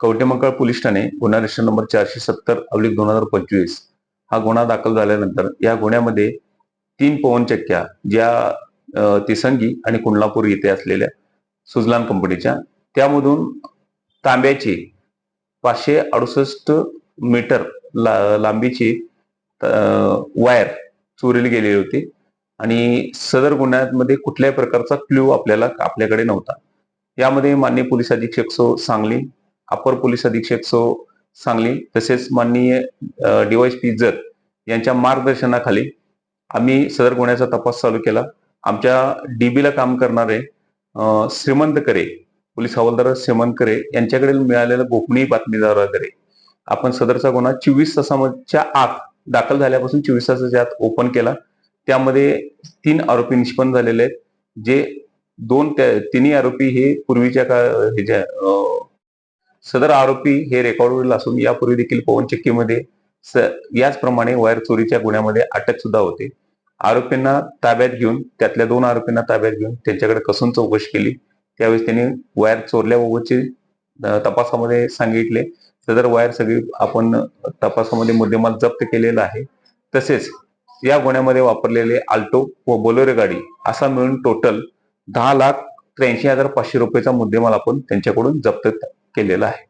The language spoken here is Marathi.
कवटेमंकाळ पोलीस ठाणे गुन्हा रजिस्टर नंबर चारशे सत्तर अवलिक दोन हजार पंचवीस. हा गुन्हा दाखल झाल्यानंतर या गुन्ह्यामध्ये तीन पवन चक्क्या ज्या तिसंगी आणि कुंडलापूर येथे असलेल्या सुजलान कंपनीच्या त्यामधून तांब्याची पाचशे अडुसष्ट मीटर ला, लांबीची वायर चोरीला गेलेली होती. आणि सदर गुन्ह्यामध्ये कुठल्याही प्रकारचा क्ल्यू आपल्याला आपल्याकडे नव्हता. यामध्ये माननीय पोलीस अधीक्षक सो सांगली अपर पोलीस अधीक्षक सो सांगली तसेच माननीय डीवायसपी जत यांच्या मार्गदर्शनाखाली आम्ही सदर गुन्ह्याचा तपास चालू केला. आमच्या डीबीला काम करणारे श्रीमंत करे पोलीस हवालदार श्रीमंत करे यांच्याकडे मिळालेल्या गोपनीय बातमीदाराकडे आपण सदरचा गुन्हा चोवीस तासाच्या आत दाखल झाल्यापासून चोवीस तासाच्या आत ओपन केला. त्यामध्ये तीन आरोपी निष्पन्न झालेले आहेत जे दोन त्या- तिन्ही आरोपी हे पूर्वीच्या काळ ह्याच्या सदर आरोपी हे रेकॉर्डवरील असून यापूर्वी देखील पवन चक्कीमध्ये स- याचप्रमाणे वायर चोरीच्या गुन्ह्यामध्ये अटक सुद्धा होते. आरोपींना ताब्यात घेऊन त्यातल्या दोन आरोपींना ताब्यात घेऊन त्यांच्याकडे कसून चौकशी केली. त्यावेळेस त्यांनी वायर चोरल्याबाबतचे तपासामध्ये सांगितले. सदर वायर सगळी आपण तपासामध्ये मुद्देमाल जप्त केलेला आहे. तसेच या गुन्ह्यामध्ये वापरलेले आल्टो व बोलेरो गाडी असा मिळून टोटल दहा लाख त्र्याऐंशी हजार पाचशे रुपयेचा मुद्देमाल आपण त्यांच्याकडून जप्त केलेला आहे.